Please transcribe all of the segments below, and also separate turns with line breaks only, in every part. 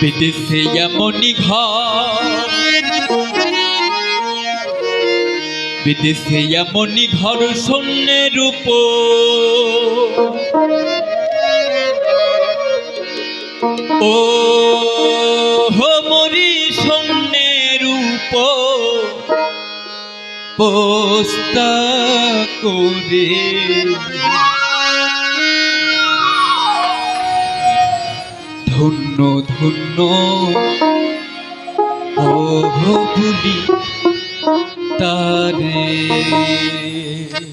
বিদেশে ঘর। বিদেশে এমনই ঘর শূন্যের ও হো মরি শূন্যের পোস্তা করে ধন্য ধন্য। বলি তারে।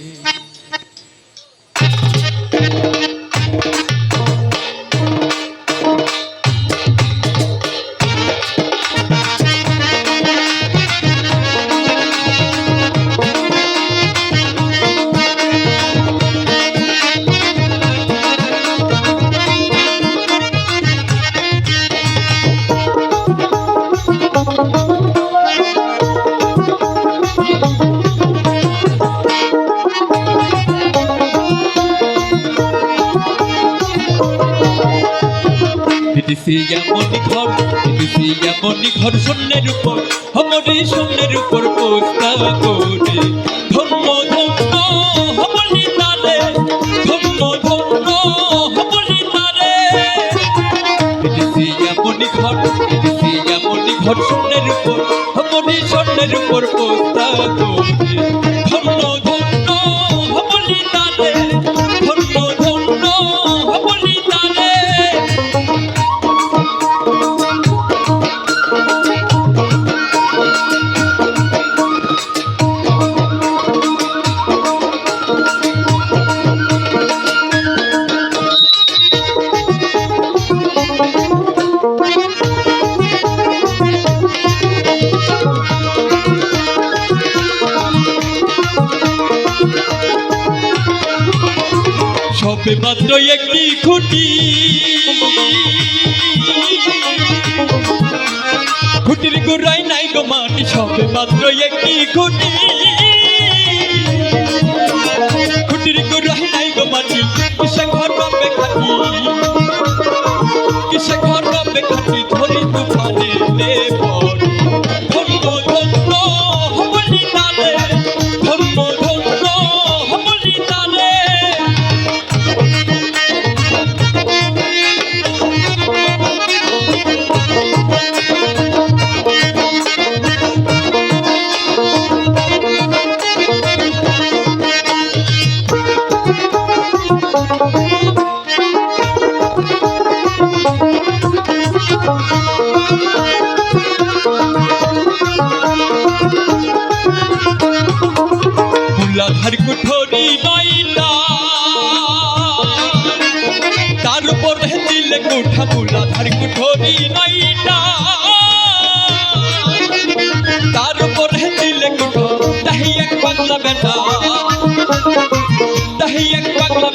বিদেশি এমনই ঘর বিদেশি এমনই ঘর শূন্যের উপর হমরি শূন্যের উপর পোস্তা করে ধন্য ধন্য হমলি তারে ধন্য ধন্য হমলি তারে। বিদেশি এমনই ঘর বিদেশি এমনই ঘর শূন্যের উপর হমরি শূন্যের উপর পোস্তা করে সবে মাত্র একটি খুঁটি। খুঁটির গোড়াই নাই গো মাটি, সবে মাত্র একটি খুঁটি। খুঁটির গোড়াই নাই গো মাটি, কিসে ঘর রবে খাটি? কিসে ঘর রবে খাটি? ধরি তুফানে মুলাধার কুঠরি নইলা তার উপর দিলে কুঠা মুলাধার কুঠরি নইলা তার উপর দিলে কুঠো তাহি এক পাগলা বেটা। তাহি এক পাগলা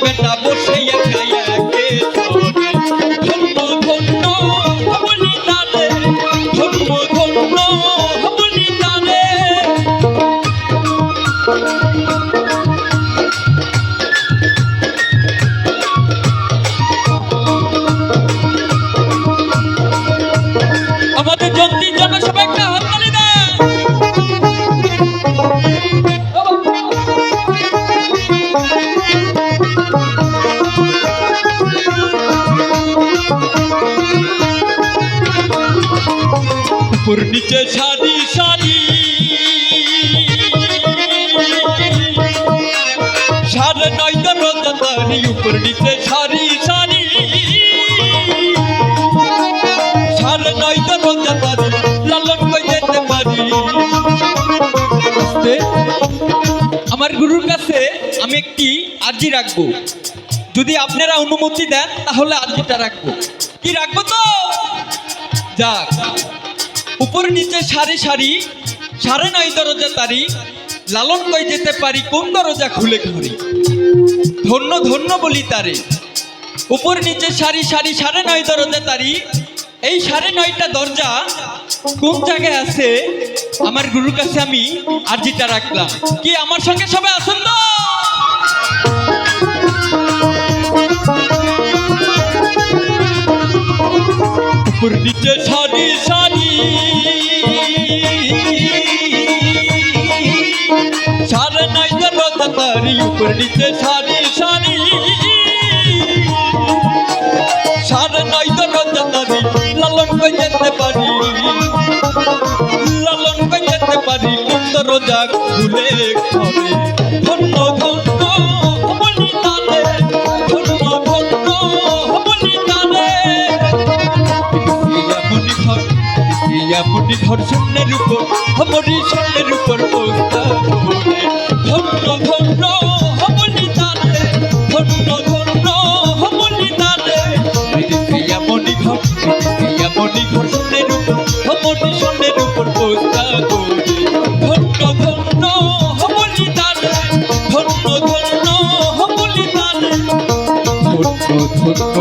উপর নিচে সারি সারি সাড়ে নয় দরজারি উপর নিচে সারি সারি সাড়ে নয় দরজারি লালন যেতে পারি। আমার গুরুর কাছে আমি একটি আর্জি রাখব। যদি আপনারা অনুমতি দেন, তাহলে আর্জিটা রাখব। কি রাখব তো? যাক। উপর নিচে সারি সারি সাড়ে নয় দরজা তারি, লালন কই যেতে পারি, কোন দরজা খুলে ঘরে ধন্য ধন্য বলি তারে। উপর নিচে সারি সারি সাড়ে নয় দরজা তারি, এই সাড়ে নয়টা দরজা কোন জায়গায় আছে? আমার গুরুর কাছে আমি আর্জিটা রাখলাম। কি, আমার সঙ্গে সবাই আসুন তো? উপর নিচে সারি সারি তারি নিচে সারি। সারি সারে রথা তারি লালন কই যেতে পারি। লালন কই যেতে পারি উত্তর যাক ভুলে করে ধন্য ধন্য বলি তালে, ধন্য ধন্য বলি তালে। উপর হমরি শূন্যের উপর ধন্য ধন্য ধন্য ধন্য হবলি তারে পিয়া মনি ঘর পিয়া মনি ঘর সোনের উপর হবলি সোনের উপর পোস্তা করে ধন্য ধন্য হবলি তারে ধন্য ধন্য হবলি তারে ধন্য ধন্য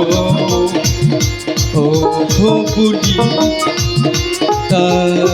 ও হবলি তারে